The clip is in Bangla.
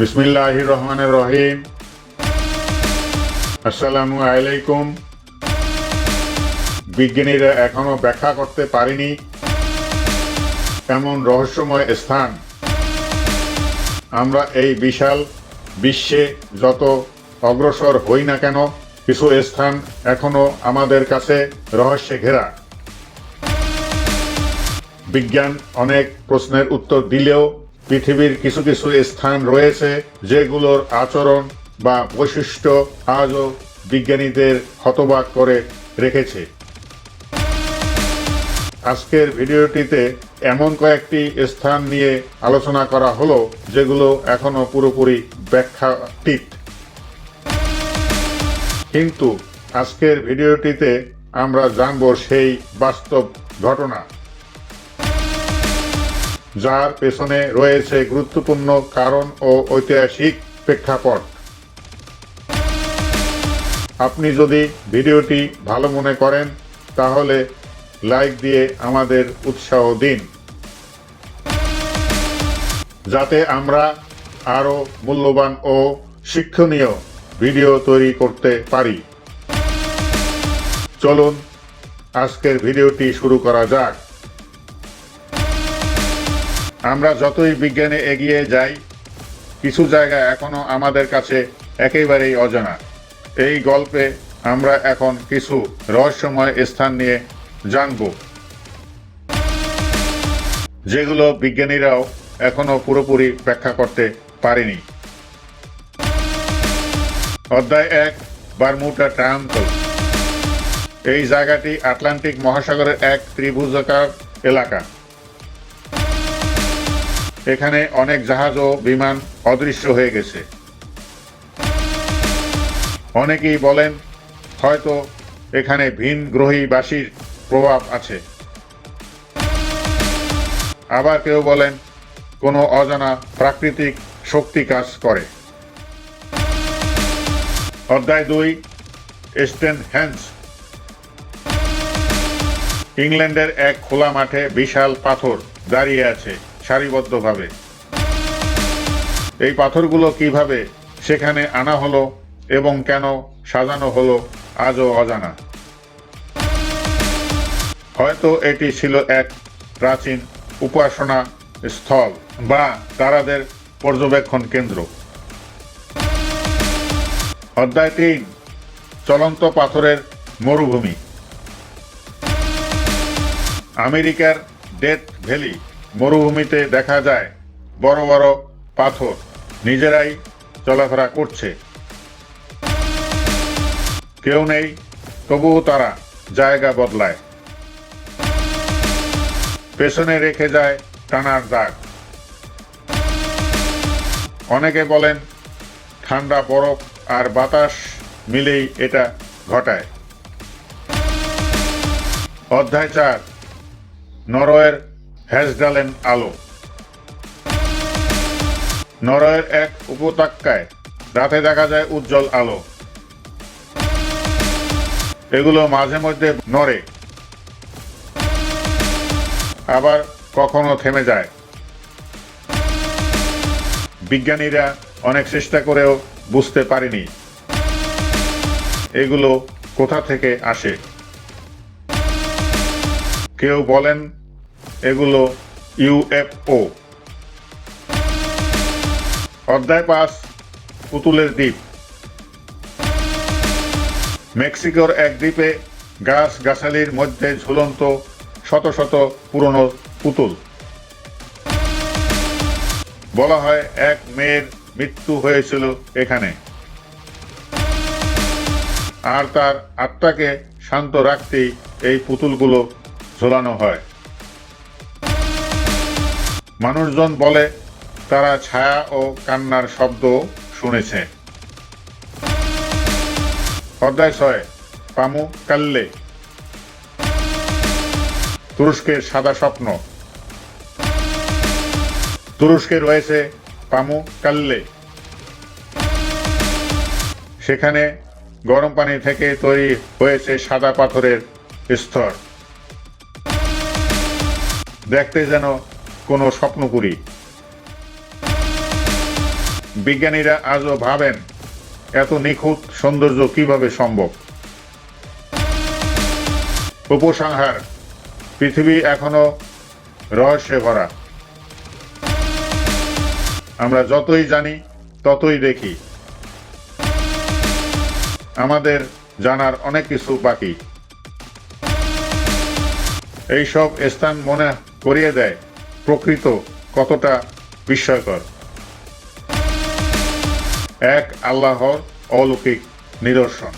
বিসমিল্লাহ রহমান রহিম আসসালামু আলাইকুম। বিজ্ঞানীরা এখনও ব্যাখ্যা করতে পারেনি। এমন রহস্যময় স্থান। আমরা এই বিশাল বিশ্বে যত অগ্রসর হই না কেন, কিছু স্থান এখনও আমাদের কাছে রহস্যে ঘেরা। বিজ্ঞান অনেক প্রশ্নের উত্তর দিলেও পৃথিবীর কিছু কিছু স্থান রয়েছে যেগুলোর আচরণ বা বৈশিষ্ট্য আজও বিজ্ঞানীদের হতবাক করে রেখেছে। আজকের ভিডিওটিতে এমন কয়েকটি স্থান নিয়ে আলোচনা করা হলো, যেগুলো এখনও পুরোপুরি ব্যাখ্যাতীত। কিন্তু আজকের ভিডিওটিতে আমরা জানব সেই বাস্তব ঘটনা। যার পেছনে রয়েছে গুরুত্বপূর্ণ কারণ ও ঐতিহাসিক প্রেক্ষাপট। আপনি যদি ভিডিওটি ভালো মনে করেন, তাহলে লাইক দিয়ে আমাদের উৎসাহ দিন। যাতে আমরা আরও মূল্যবান ও শিক্ষণীয় ভিডিও তৈরি করতে পারি। চলুন, আজকের ভিডিওটি শুরু করা যাক। আমরা যতই বিজ্ঞানে এগিয়ে যাই, কিছু জায়গা এখনও আমাদের কাছে একেবারেই অজানা। এই গল্পে আমরা এখন কিছু রহস্যময় স্থান নিয়ে জানব। যেগুলো বিজ্ঞানীরাও এখনও পুরোপুরি ব্যাখ্যা করতে পারেনি। অধ্যায় এক বারমুটা ট্রায়াঙ্গল। এই জায়গাটি আটলান্টিক মহাসাগরের এক ত্রিভুজাকার এলাকা। এখানে অনেক জাহাজ ও বিমান অদৃশ্য হয়ে গেছে। অনেকেই বলেন, হয়তো এখানে ভিন গ্রহীবাসীর প্রভাব আছে। আবার কেউ বলেন, কোনো অজানা প্রাকৃতিক শক্তি কাজ করে। অধ্যায় দুই, স্টেন হ্যান্স ইংল্যান্ডের এক খোলা মাঠে বিশাল পাথর দাঁড়িয়ে আছে। সারিবদ্ধভাবে। এই পাথরগুলো কীভাবে সেখানে আনা হলো এবং কেন সাজানো হলো আজও অজানা। হয়তো এটি ছিল এক প্রাচীন উপাসনা স্থল বা তারাদের পর্যবেক্ষণ কেন্দ্র। অধ্যায় তিন, চলন্ত পাথরের মরুভূমি। আমেরিকার ডেথ ভ্যালি। মরুভূমিতে দেখা যায় বড় বড় পাথর। নিজেরাই চলাফেরা করছে। কেউ নেই, তবুও তারা জায়গা বদলায়। পেছনে রেখে যায় টানার দাগ। অনেকে বলেন, ঠান্ডা, বরফ আর বাতাস মিলেই এটা ঘটায়। অধ্যায় চার, নরওয়ের হ্যাসডালেন আলো নরওয়ের এক উপত্যকায় রাতে দেখা যায় উজ্জ্বল আলো। এগুলো মাঝে মধ্যে নড়ে। আবার কখনো থেমে যায়। বিজ্ঞানীরা অনেক চেষ্টা করেও বুঝতে পারেনি। এগুলো কোথা থেকে আসে? কেউ বলেন এগুলো ইউএফও অধ্যায় পাঁচ, পুতুলের দ্বীপ। মেক্সিকোর এক দ্বীপে গাছ গাছালির মধ্যে ঝুলন্ত শত শত পুরনো পুতুল। বলা হয় এক মেয়ের মৃত্যু হয়েছিল এখানে। আর তার আত্মাকে শান্ত রাখতেই এই পুতুলগুলো ঝোলানো হয়। মানুষজন বলে, তারা ছায়া ও কান্নার শব্দ শুনেছে। অধ্যায় ছয়, পামু কাল্লে। তুরস্কের সাদা স্বপ্ন। তুরস্কে রয়েছে পামু কাল্লে। সেখানে গরম পানি থেকে তৈরি হয়েছে সাদা পাথরের স্তর। দেখতে যেন কোনো স্বপ্ন স্বপ্নপুরী বিজ্ঞানীরা আজও ভাবেন, এত নিখুঁত সৌন্দর্য কীভাবে সম্ভব? উপসংহার, পৃথিবী এখনও রহস্যে ভরা। আমরা যতই জানি, ততই দেখি। আমাদের জানার অনেক কিছু বাকি। এইসব স্থান মনে করিয়ে দেয়। প্রকৃত কতটা বিস্ময়কর। এক আল্লাহর অলৌকিক নিদর্শন।